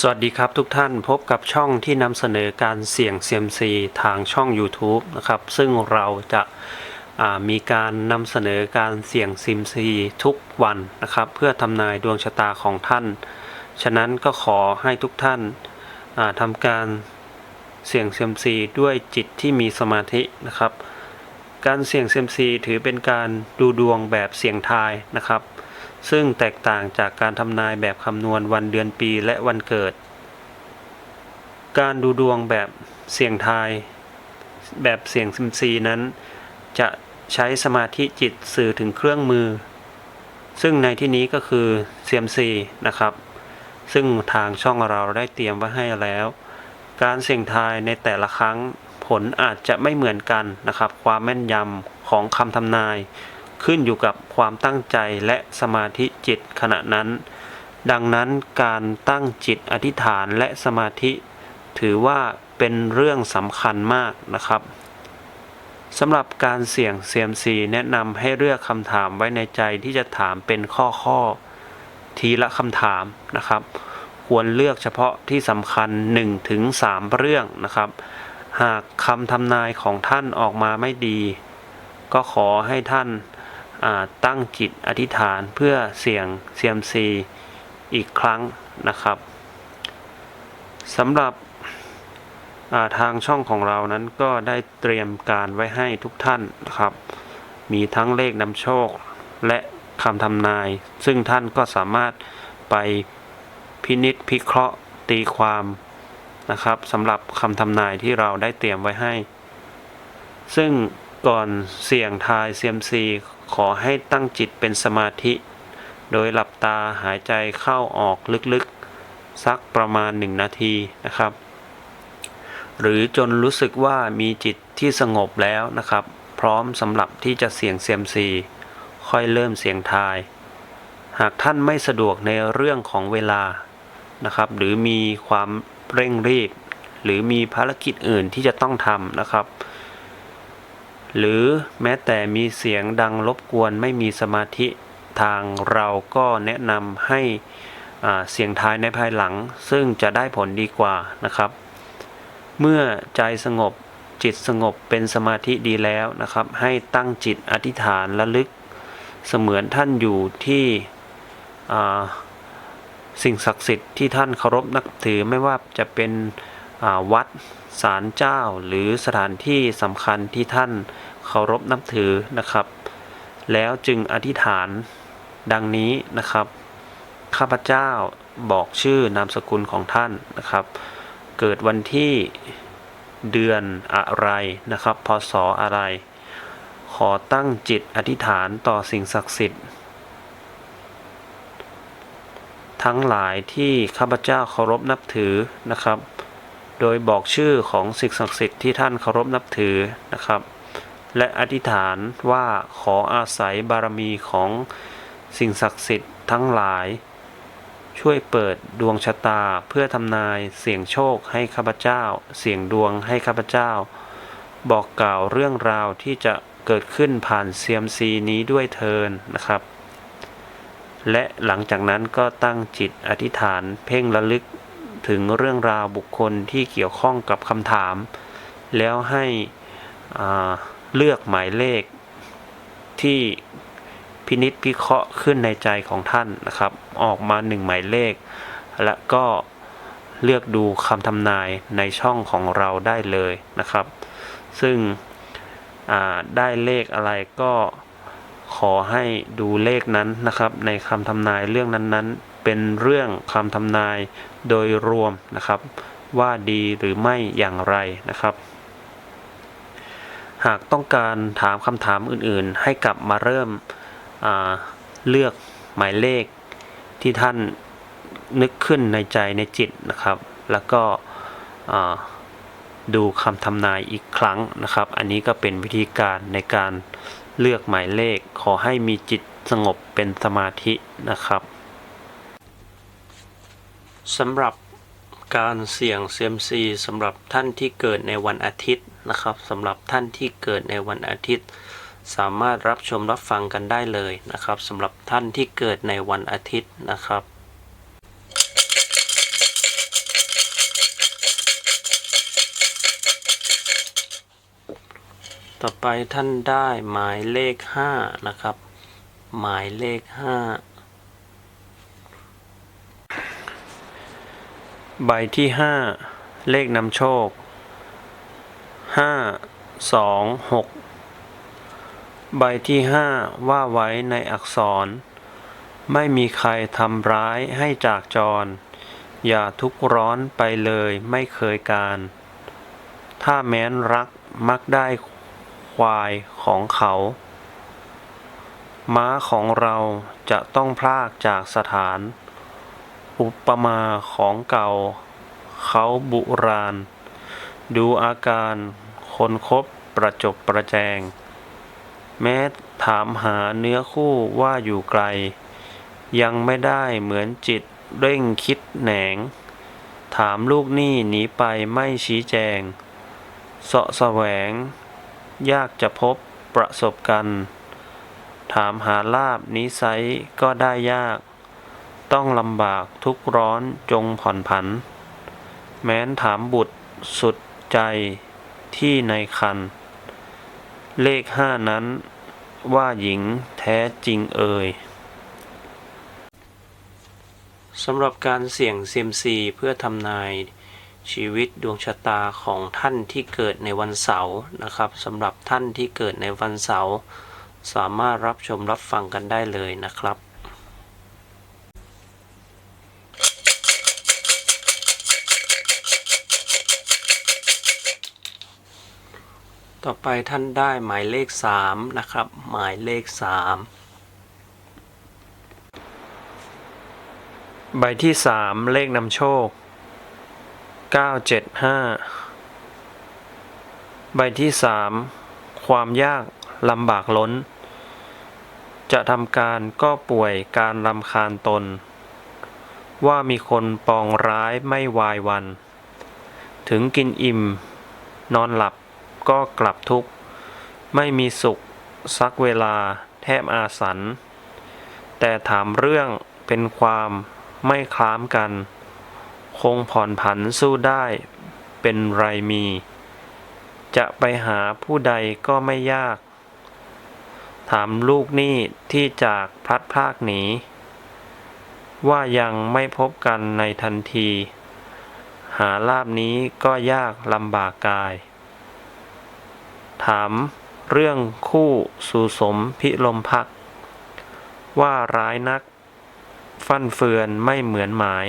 สวัสดีครับทุกท่านพบกับช่องที่นำเสนอการเสี่ยงเซียมซีทางช่อง YouTube นะครับ ซึ่งเราจะามีการนำเสนอการเสี่ยงเซียมซีทุกวันนะครับ เพื่อทำนายดวงชะตาของท่าน ฉะนั้นก็ขอให้ทุกท่านาทำการเสี่ยงเซียมซีด้วยจิตที่มีสมาธินะครับ การเสี่ยงเซียมซีถือเป็นการดูดวงแบบเสี่ยงทายนะครับ ซึ่งแตกต่างจากการทำนายแบบคำนวณวันเดือนปีและวันเกิด การดูดวงแบบเสี่ยงทาย แบบเสี่ยงซิมซีนั้น จะใช้สมาธิจิตสื่อถึงเครื่องมือ ซึ่งในที่นี้ก็คือเซียมซีนะครับ ซึ่งทางช่องเราได้เตรียมไว้ให้แล้ว การเสี่ยงทายในแต่ละครั้งผลอาจจะไม่เหมือนกันนะครับ ความแม่นยำของคำทำนาย ขึ้นอยู่กับความตั้งใจและสมาธิจิตขณะนั้น ดังนั้นการตั้งจิตอธิษฐานและสมาธิ ถือว่าเป็นเรื่องสำคัญมากนะครับสำหรับการเสี่ยงเซียมซีแนะนำให้เลือกคำถามไว้ในใจที่จะถามเป็นข้อข้อๆทีละคำถามนะครับ ควรเลือกเฉพาะที่สำคัญ 1-3เรื่องนะครับ หากคำทำนายของท่านออกมาไม่ดี ก็ขอให้ท่าน ตั้งจิตอธิษฐานเพื่อเสี่ยงเซียมซีอีกครั้งนะครับสำหรับาทางช่องของเรานั้นก็ได้เตรียมการไว้ให้ทุกท่านนะครับ มีทั้งเลขนำโชคและคำทำนาย ซึ่งท่านก็สามารถไปพินิษพิเคราะห์ตีความนะครับสำหรับคำทำนายที่เราได้เตรียมไว้ให้ ซึ่งก่อนเสี่ยงทายเซียมซี ขอให้ตั้งจิตเป็นสมาธิ โดยหลับตาหายใจเข้าออกลึกๆ สักประมาณ 1 นาทีนะครับ หรือจนรู้สึกว่ามีจิตที่สงบแล้วนะครับ พร้อมสำหรับที่จะเสี่ยงเซียมซีค่อยเริ่มเสียงทาย หากท่านไม่สะดวกในเรื่องของเวลานะครับ หรือมีความเร่งรีบ หรือมีภารกิจอื่นที่จะต้องทำนะครับ หรือแม้แต่มีเสียงดังรบกวนไม่มีสมาธิทางเราก็แนะนำให้เสียงท้ายในภายหลัง ซึ่งจะได้ผลดีกว่านะครับ เมื่อใจสงบจิตสงบเป็นสมาธิดีแล้วนะครับ ให้ตั้งจิตอธิษฐานระลึก เสมือนท่านอยู่ที่สิ่งศักดิ์สิทธิ์ที่ท่านเคารพนับถือไม่ว่าจะเป็น วัดศาลเจ้า หรือสถานที่สำคัญที่ท่านเคารพนับถือนะครับ แล้วจึงอธิษฐานดังนี้นะครับ ข้าพเจ้าบอกชื่อนามสกุลของท่านนะครับ เกิดวันที่เดือนอะไรนะครับ พศอะไร ขอตั้งจิตอธิษฐานต่อสิ่งศักดิ์สิทธิ์ ทั้งหลายที่ข้าพเจ้าเคารพนับถือนะครับ โดยบอกชื่อของสิ่งศักดิ์สิทธิ์ที่ท่านเคารพนับถือนะครับ และอธิษฐานว่าขออาศัยบารมีของสิ่งศักดิ์สิทธิ์ทั้งหลาย ช่วยเปิดดวงชะตาเพื่อทำนายเสี่ยงโชคให้ข้าพเจ้า เสี่ยงดวงให้ข้าพเจ้า บอกกล่าวเรื่องราวที่จะเกิดขึ้นผ่านเซียมซีนี้ด้วยเทินนะครับ และหลังจากนั้นก็ตั้งจิตอธิษฐานเพ่งระลึก ถึงเรื่องราวบุคคลที่เกี่ยวข้องกับคำถาม แล้วให้เลือกหมายเลขที่พินิษพิเคราะห์ขึ้นในใจของท่านนะครับ ออกมาหนึ่งหมายเลข และก็เลือกดูคำทำนายในช่องของเราได้เลยนะครับ ซึ่งได้เลขอะไรก็ขอให้ดูเลขนั้นนะครับ ในคำทำนายเรื่องนั้นๆ เป็นเรื่องคำทำนายโดยรวมนะครับ ว่าดีหรือไม่อย่างไรนะครับ หากต้องการถามคำถามอื่นๆ ให้กลับมาเริ่มเลือกหมายเลขที่ท่านนึกขึ้นในใจในจิตนะครับ แล้วก็ดูคำทำนายอีกครั้งนะครับ อันนี้ก็เป็นวิธีการในการเลือกหมายเลข ขอให้มีจิตสงบเป็นสมาธินะครับ สำหรับการเสี่ยงเซียมซีสำหรับท่านที่เกิดในวันอาทิตย์นะครับสำหรับท่านที่เกิดในวันอาทิตย์ สามารถรับชมรับฟังกันได้เลยนะครับสำหรับท่านที่เกิดในวันอาทิตย์นะครับต่อไปท่านได้หมายเลข 5 นะครับ หมายเลข 5 ใบที่ห้าเลขนำโชคห้าสองหกใบที่ห้าว่าไว้ในอักษร ไม่มีใครทำร้ายให้จากจร อย่าทุกร้อนไปเลยไม่เคยการ ถ้าแม้นรักมักได้ควายของเขา ม้าของเราจะต้องพลากจากสถาน อุปมาของเก่า เขาบุราณ ดูอาการคนคบประจบประแจง แม้ถามหาเนื้อคู่ว่าอยู่ไกล ยังไม่ได้เหมือนจิตเร่งคิดแหนง ถามลูกหนี้หนีไปไม่ชี้แจง เสาะแสวง ยากจะพบประสบกัน ถามหาลาบนิสัยก็ได้ยาก ต้องลำบากทุกข์ร้อนจงผ่อนผัน แม้นถามบุตรสุดใจที่ในคัน เลขห้านั้นว่าหญิงแท้จริงเอ่ยสำหรับการเสี่ยงเซียมซีเพื่อทำนายชีวิตดวงชะตาของท่านที่เกิดในวันเสาร์นะครับสำหรับท่านที่เกิดในวันเสาร์สามารถรับชมรับฟังกันได้เลยนะครับ ต่อไปท่านได้หมายเลขสามนะครับ หมายเลขสามใบที่สามเลขนำโชคเก้าเจ็ดห้าใบที่สามความยากลำบากล้น จะทำการก็ป่วยการรำคาญตน ว่ามีคนปองร้ายไม่วายวัน ถึงกินอิ่ม นอนหลับ ก็กลับทุกข์ ไม่มีสุข สักเวลาแทบอาสัน แต่ถามเรื่องเป็นความไม่คล้ามกัน คงผ่อนผันสู้ได้เป็นไรมี จะไปหาผู้ใดก็ไม่ยาก ถามลูกหนี้ที่จากพลัดพรากหนีว่ายังไม่พบกันในทันที หาลาบนี้ก็ยากลำบากกาย ถามเรื่องคู่สู่สมพิลมพัก ว่าร้ายนัก ฟั่นเฟือนไม่เหมือนหมาย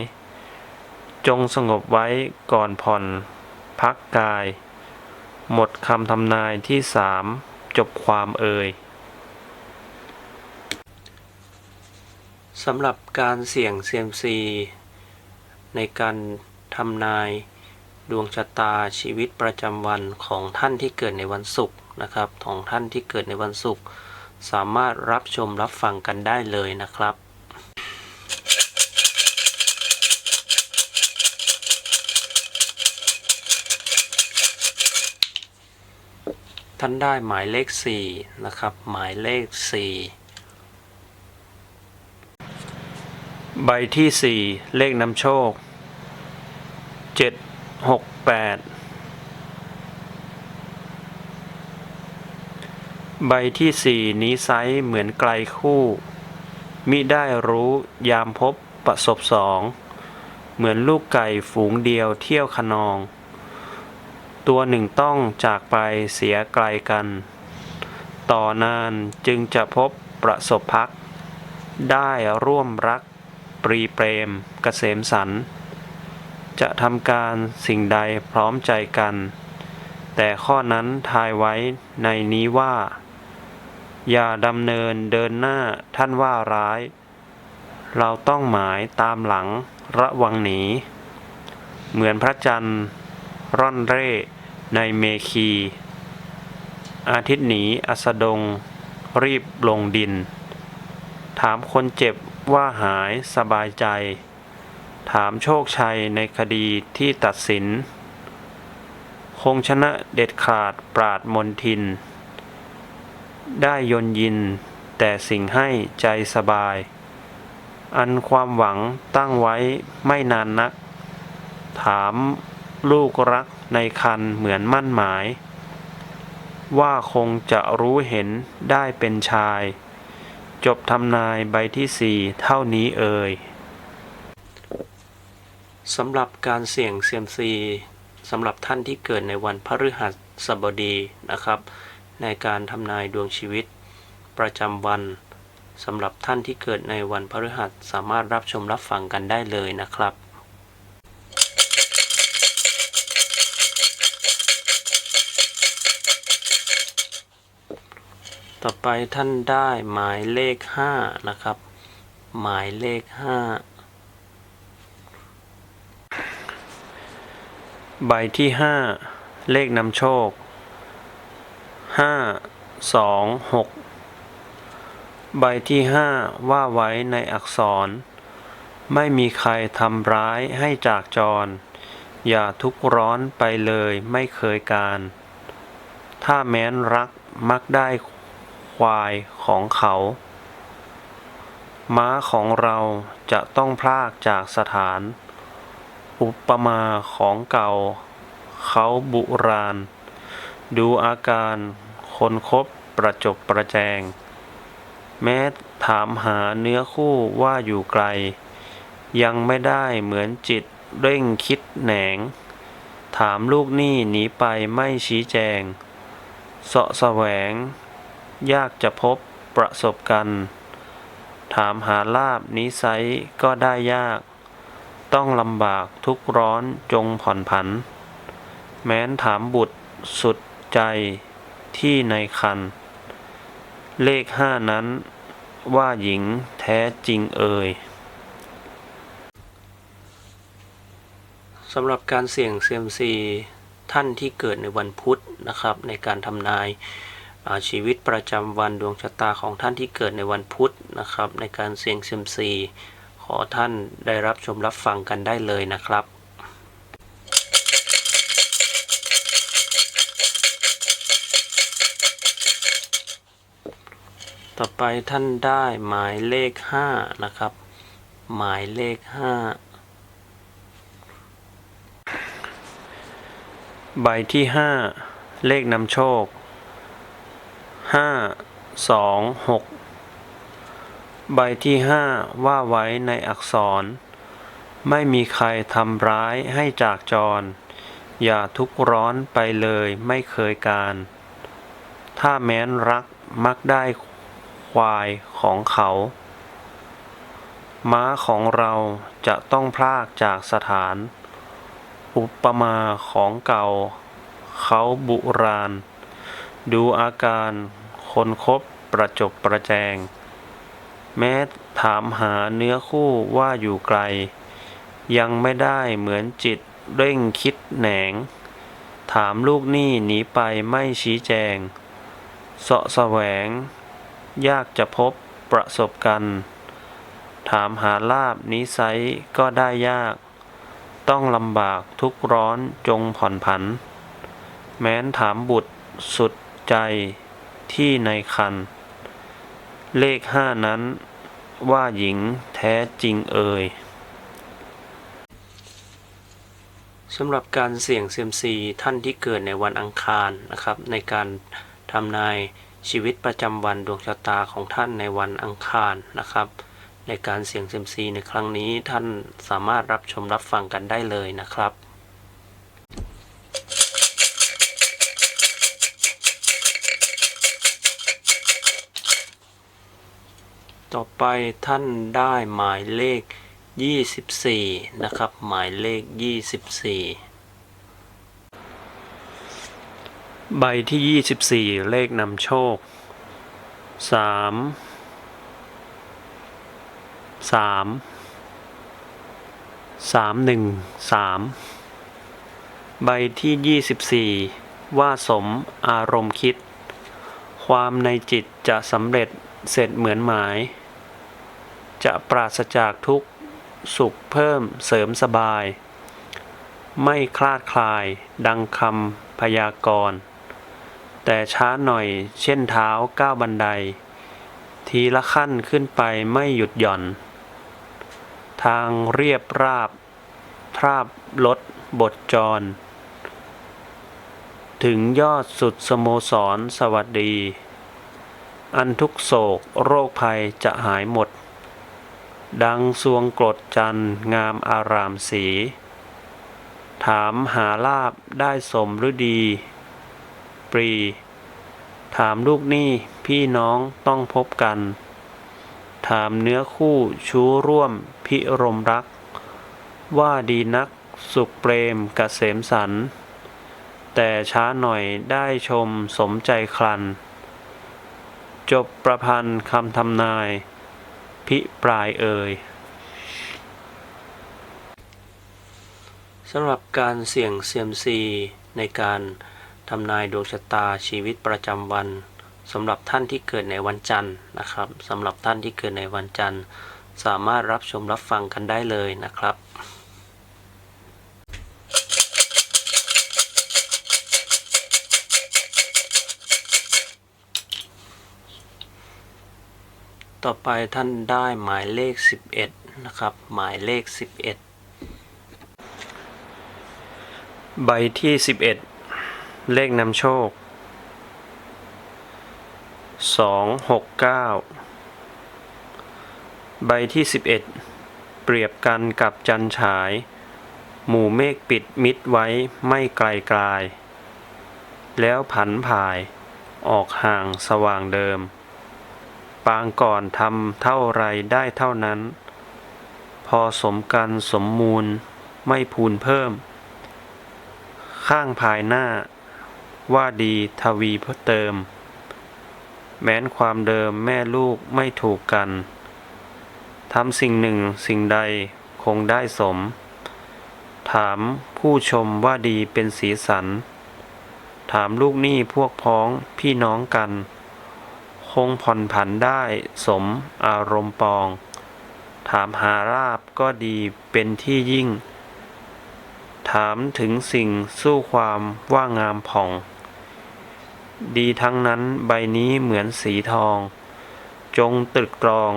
จงสงบไว้ก่อนผ่อน พักกาย หมดคำทำนายที่สามจบความเอ่ยสำหรับการเสี่ยงเซียมซี ในการทำนาย ดวงชะตาชีวิตประจำวันของท่านที่เกิดในวันศุกร์นะครับ ของท่านที่เกิดในวันศุกร์สามารถรับชมรับฟังกันได้เลยนะครับท่านได้หมายเลข 4 นะครับ หมายเลข 4 ใบที่ 4 เลขนำโชค 7 6 8ใบที่4นี้ไซส์เหมือนไกลคู่ มิได้รู้ยามพบประสบสอง เหมือนลูกไก่ฝูงเดียวเที่ยวขนอง ตัวหนึ่งต้องจากไปเสียไกลกัน ต่อนานจึงจะพบประสบพัก ได้ร่วมรัก ปรีเปรมเกษมสัน จะทำการสิ่งใดพร้อมใจกัน แต่ข้อนั้นทายไว้ในนี้ว่า อย่าดำเนินเดินหน้าท่านว่าร้าย เราต้องหมายตามหลังระวังหนี เหมือนพระจันทร์ ร่อนเร่ในเมคี อาทิตย์หนีอัสดง รีบลงดิน ถามคนเจ็บว่าหายสบายใจ ถามโชคชัยในคดีที่ตัดสิน คงชนะเด็ดขาดปราดมนทิน ได้ยนยิน แต่สิ่งให้ใจสบาย อันความหวังตั้งไว้ไม่นานนัก ถามลูกรักในคันเหมือนมั่นหมาย ว่าคงจะรู้เห็นได้เป็นชาย จบทำนายใบที่สี่เท่านี้เอ่ย สำหรับการเสี่ยงเซียมซีสำหรับท่านที่เกิดในวันพฤหัสบดีนะครับ ในการทำนายดวงชีวิต ประจำวันสำหรับท่านที่เกิดในวันพฤหัสสามารถรับชมรับฟังกันได้เลยนะครับต่อไปท่านได้หมายเลข 5 นะครับ หมายเลข 5 ใบที่ห้าเลขนำโชคห้าสองหกใบที่ห้าว่าไว้ในอักษร ไม่มีใครทำร้ายให้จากจร อย่าทุกร้อนไปเลยไม่เคยการ ถ้าแม้นรักมักได้ควายของเขา ม้าของเราจะต้องพลากจากสถาน อุปมาของเก่า เขาบุราณ ดูอาการคนคบประจบประแจง แม้ถามหาเนื้อคู่ว่าอยู่ไกล ยังไม่ได้เหมือนจิตเร่งคิดแหนง ถามลูกหนี้หนีไปไม่ชี้แจง เสาะแสวง ยากจะพบประสบกัน ถามหาลาบนิสัยก็ได้ยาก ต้องลำบากทุกข์ร้อนจงผ่อนผัน แม้นถามบุตรสุดใจที่ในคัน เลขห้านั้นว่าหญิงแท้จริงเอ่ยสำหรับการเสี่ยงเซียมซีท่านที่เกิดในวันพุธนะครับ ในการทำนายอาชีวิตประจำวันดวงชะตาของท่านที่เกิดในวันพุธนะครับ ในการเสี่ยงเซียมซี ขอท่านได้รับชมรับฟังกันได้เลยนะครับต่อไปท่านได้หมายเลขห้านะครับ หมายเลขห้าใบที่ห้าเลขนำโชคห้าสองหก ใบที่ห้าว่าไว้ในอักษร ไม่มีใครทำร้ายให้จากจร อย่าทุกข์ร้อนไปเลยไม่เคยการ ถ้าแม้นรักมักได้ควายของเขา ม้าของเราจะต้องพลากจากสถาน อุปมาของเก่า เขาบุราณ ดูอาการคนคบประจบประแจง แม้ถามหาเนื้อคู่ว่าอยู่ไกล ยังไม่ได้เหมือนจิตเร่งคิดแหนง ถามลูกหนี้หนีไปไม่ชี้แจง เสาะแสวง ยากจะพบประสบกัน ถามหาลาบนิสัยก็ได้ยาก ต้องลำบากทุกข์ร้อนจงผ่อนผัน แม้นถามบุตรสุดใจที่ในคัน เลขห้านั้น ว่าหญิงแท้จริงเอ่ยสำหรับการเสี่ยงเซียมซีท่านที่เกิดในวันอังคารนะครับ ในการทำนายชีวิตประจำวันดวงชะตาของท่านในวันอังคารนะครับ ในการเสี่ยงเซียมซีในครั้งนี้ท่านสามารถรับชมรับฟังกันได้เลยนะครับ ต่อไปท่านได้หมายเลข 24 นะครับ หมายเลข 24 ใบที่ 24 เลขนำโชค 3 3 3 1 3ใบที่24ว่าสมอารมณ์คิด ความในจิตจะสำเร็จ เสร็จเหมือนหมาย จะปราศจากทุกสุขเพิ่มเสริมสบาย ไม่คลาดคลาย ดังคำพยากรณ์แต่ช้าหน่อยเช่นเท้าก้าวบันได ทีละขั้นขึ้นไปไม่หยุดหย่อน ทางเรียบราบ ทราบลดบทจร ถึงยอดสุดสโมสรสวัสดี อันทุกโศกโรคภัยจะหายหมด ดังสวงกรดจันงามอารามสี ถามหาลาบได้สมฤดี ปรี ถามลูกหนี้พี่น้องต้องพบกัน ถามเนื้อคู่ชู้ร่วมพิรมรัก ว่าดีนักสุขเปรมกเกษมสัน แต่ช้าหน่อยได้ชมสมใจครัน จบประพันธ์คำทำนาย พิปรายเอ่ยสำหรับการเสี่ยงเซียมซีในการทำนายดวงชะตาชีวิตประจำวันสำหรับท่านที่เกิดในวันจันทร์นะครับสำหรับท่านที่เกิดในวันจันทร์ สามารถรับชมรับฟังกันได้เลยนะครับ ต่อไปท่านได้หมายเลข 11 นะครับ หมายเลข 11 ใบที่ 11 เลขนำโชค 269 ใบที่ 11 เปรียบกันกับจันฉาย หมู่เมฆปิดมิดไว้ไม่ไกลไกลแล้วผันผ่าย ออกห่างสว่างเดิม ปางก่อนทำเท่าไรได้เท่านั้น พอสมกันสมมูลไม่พูนเพิ่ม ข้างภายหน้า ว่าดีทวีเพิ่มเติม แม้นความเดิมแม่ลูกไม่ถูกกันทำสิ่งหนึ่งสิ่งใดคงได้สม ถามผู้ชมว่าดีเป็นสีสัน ถามลูกหนี้พวกพ้องพี่น้องกัน คงผ่อนผันได้สมอารมณ์ปอง ถามหาราบก็ดีเป็นที่ยิ่ง ถามถึงสิ่งสู้ความว่างามผ่อง ดีทั้งนั้นใบนี้เหมือนสีทอง จงตรึกตรอง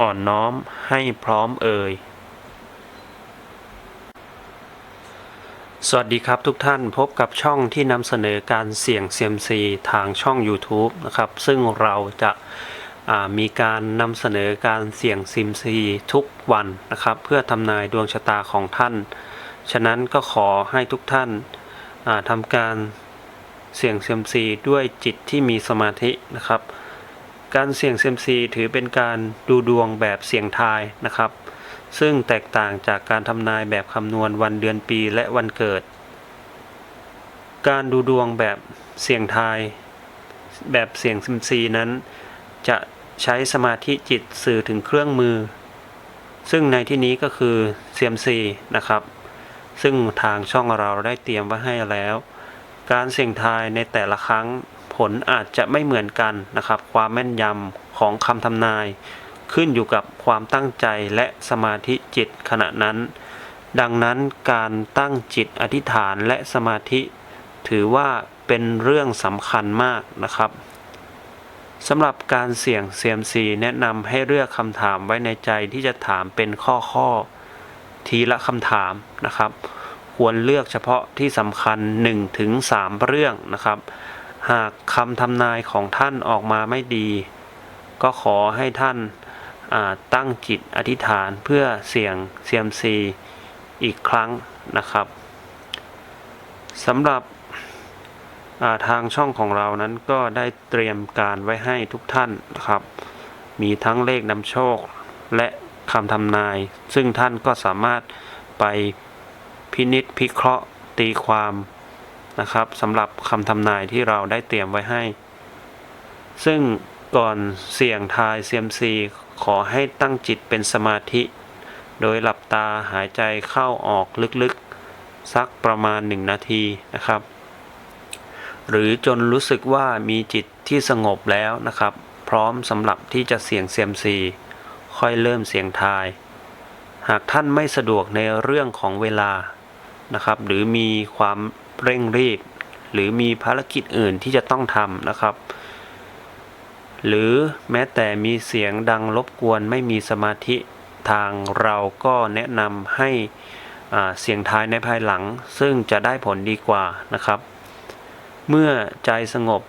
อ่อนน้อมให้พร้อมเอ่ย สวัสดีครับทุกท่านพบกับช่องที่นำเสนอการเสี่ยงเซียมซีทางช่อง YouTube นะครับ ซึ่งเราจะามีการนำเสนอการเสี่ยงซิมซีทุกวันนะครับ เพื่อทำนายดวงชะตาของท่าน ฉะนั้นก็ขอให้ทุกท่านาทำการเสี่ยงเซียมซีด้วยจิตที่มีสมาธินะครับ การเสี่ยงเซียมซีถือเป็นการดูดวงแบบเสี่ยงทายนะครับ ซึ่งแตกต่างจากการทำนายแบบคำนวณวันเดือนปีและวันเกิด การดูดวงแบบเสี่ยงทาย แบบเสี่ยงซิมซีนั้น จะใช้สมาธิจิตสื่อถึงเครื่องมือ ซึ่งในที่นี้ก็คือเซียมซีนะครับ ซึ่งทางช่องเราได้เตรียมไว้ให้แล้ว การเสี่ยงทายในแต่ละครั้งผลอาจจะไม่เหมือนกันนะครับ ความแม่นยำของคำทำนาย ขึ้นอยู่กับความตั้งใจและสมาธิจิตขณะนั้น ดังนั้นการตั้งจิตอธิษฐานและสมาธิ ถือว่าเป็นเรื่องสำคัญมากนะครับสำหรับการเสี่ยงเซียมซีแนะนำให้เลือกคำถามไว้ในใจที่จะถามเป็นข้อข้อๆทีละคำถามนะครับ ควรเลือกเฉพาะที่สำคัญ 1-3ถึง3เรื่องนะครับ หากคำทำนายของท่านออกมาไม่ดี ก็ขอให้ท่าน ตั้งจิตอธิษฐานเพื่อเสี่ยงเซียมซีอีกครั้งนะครับสำหรับาทางช่องของเรานั้นก็ได้เตรียมการไว้ให้ทุกท่านนะครับ มีทั้งเลขนำโชคและคำทำนาย ซึ่งท่านก็สามารถไปพินิษพิเคราะห์ตีความนะครับสำหรับคำทำนายที่เราได้เตรียมไว้ให้ ซึ่งก่อนเสี่ยงทายเซียมซี ขอให้ตั้งจิตเป็นสมาธิ โดยหลับตาหายใจเข้าออกลึกๆ สักประมาณหนึ่งนาทีนะครับ หรือจนรู้สึกว่ามีจิตที่สงบแล้วนะครับ พร้อมสำหรับที่จะเสี่ยงเซียมซี ค่อยเริ่มเสี่ยงทาย หากท่านไม่สะดวกในเรื่องของเวลานะครับ หรือมีความเร่งรีบ หรือมีภารกิจอื่นที่จะต้องทำนะครับ หรือแม้แต่มีเสียงดังรบกวนไม่มีสมาธิทางเราก็แนะนำให้เสียงทายในภายหลัง ซึ่งจะได้ผลดีกว่านะครับ เมื่อใจสงบ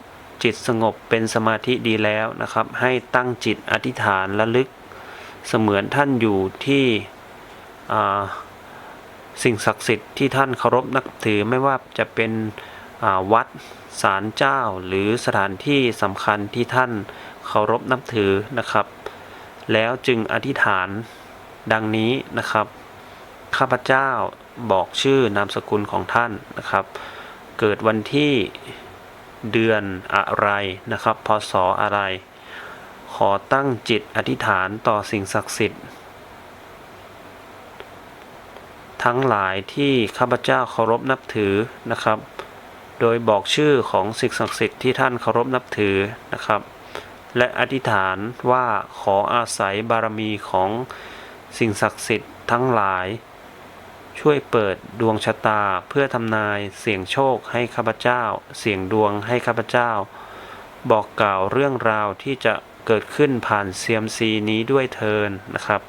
จิตสงบเป็นสมาธิดีแล้วนะครับ ให้ตั้งจิตอธิษฐานระลึก เสมือนท่านอยู่ที่สิ่งศักดิ์สิทธิ์ที่ท่านเคารพนับถือไม่ว่าจะเป็น วัดศาลเจ้า หรือสถานที่สำคัญที่ท่านเคารพนับถือนะครับ แล้วจึงอธิษฐานดังนี้นะครับ ข้าพเจ้าบอกชื่อนามสกุลของท่านนะครับ เกิดวันที่เดือนอะไรนะครับ พศอะไร ขอตั้งจิตอธิษฐานต่อสิ่งศักดิ์สิทธิ์ ทั้งหลายที่ข้าพเจ้าเคารพนับถือนะครับ โดยบอกชื่อของสิ่งศักดิ์สิทธิ์ที่ท่านเคารพนับถือนะครับ และอธิษฐานว่าขออาศัยบารมีของสิ่งศักดิ์สิทธิ์ทั้งหลาย ช่วยเปิดดวงชะตาเพื่อทำนายเสี่ยงโชคให้ข้าพเจ้า เสี่ยงดวงให้ข้าพเจ้า บอกกล่าวเรื่องราวที่จะเกิดขึ้นผ่านเซียมซีนี้ด้วยเทินนะครับ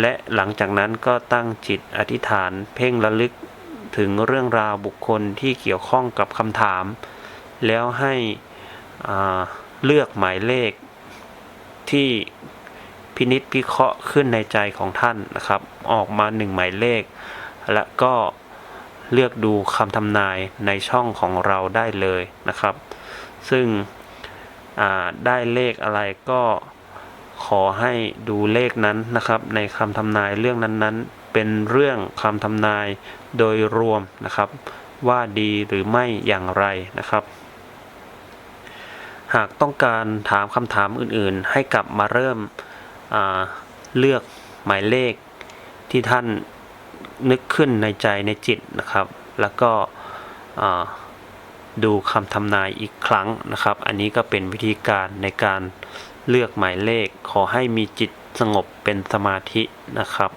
และหลังจากนั้นก็ตั้งจิตอธิษฐานเพ่งระลึก ถึงเรื่องราวบุคคลที่เกี่ยวข้องกับคำถาม แล้วให้เลือกหมายเลขที่พินิษพิเคราะห์ขึ้นในใจของท่านนะครับ ออกมาหนึ่งหมายเลข และก็เลือกดูคำทำนายในช่องของเราได้เลยนะครับ ซึ่งได้เลขอะไรก็ขอให้ดูเลขนั้นนะครับ ในคำทำนายเรื่องนั้นๆ เป็นเรื่องคำทำนายโดยรวมนะครับ ว่าดีหรือไม่อย่างไรนะครับ หากต้องการถามคำถามอื่นๆ ให้กลับมาเริ่มเลือกหมายเลขที่ท่านนึกขึ้นในใจในจิตนะครับ แล้วก็ดูคำทำนายอีกครั้งนะครับ อันนี้ก็เป็นวิธีการในการเลือกหมายเลข ขอให้มีจิตสงบเป็นสมาธินะครับ